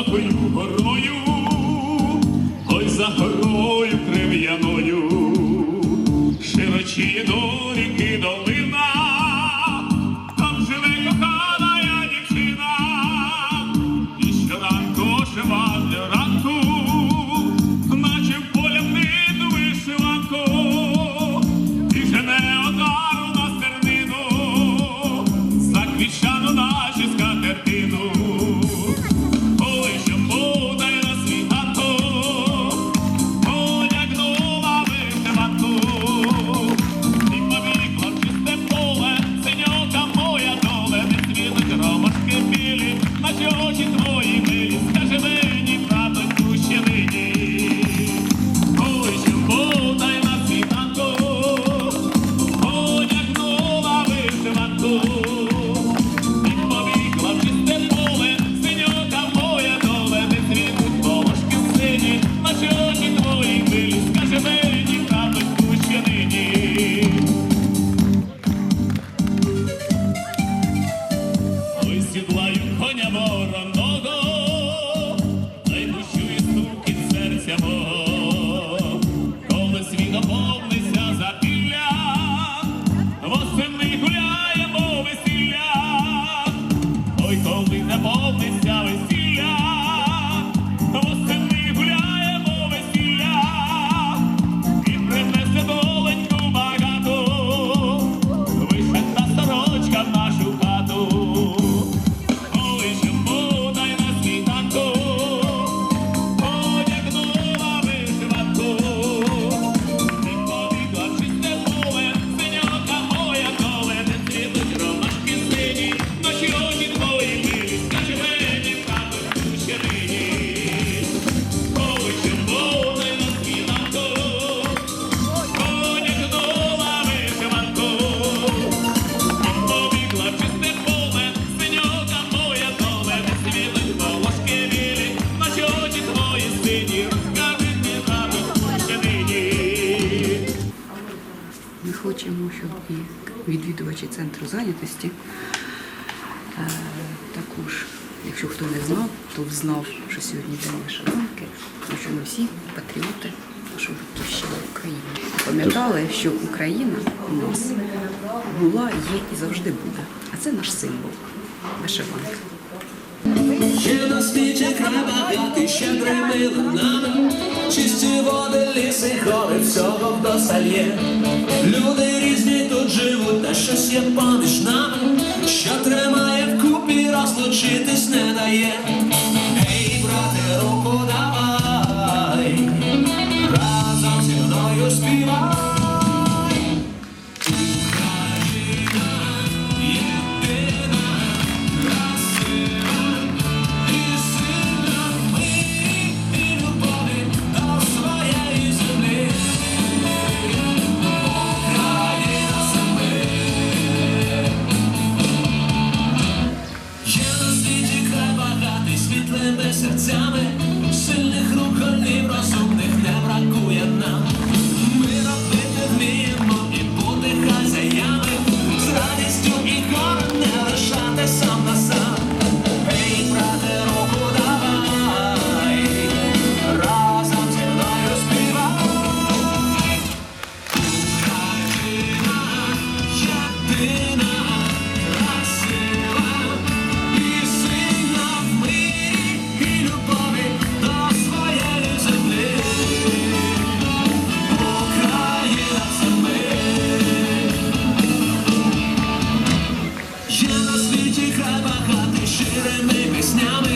високою горою, ой за горою крив'яною, широчіє до ріки долина, там живе кохана дівчина, і щоранку ожива для ранку, наче в полям ниту вишиванку, і жене одару на стернину, заквіщану хочемо, щоб і відвідувачі центру зайнятості е, також, якщо хто не знав, то взнав, що сьогодні день вишиванки, тому що ми всі патріоти нашої батьківщини України. Пам'ятали, що Україна у нас була, є і завжди буде. А це наш символ вишиванка. Ще на світі гати ще примили нами, чисті води, ліси, гори, всього вдосталь є. Люди різні тут живуть, та щось є поміж нами, що тримає вкупі, розлучитись не дає. Ей, брате, руку давай, разом зі мною співай. світі край багатий світлими серцями, сильних руконів розум. now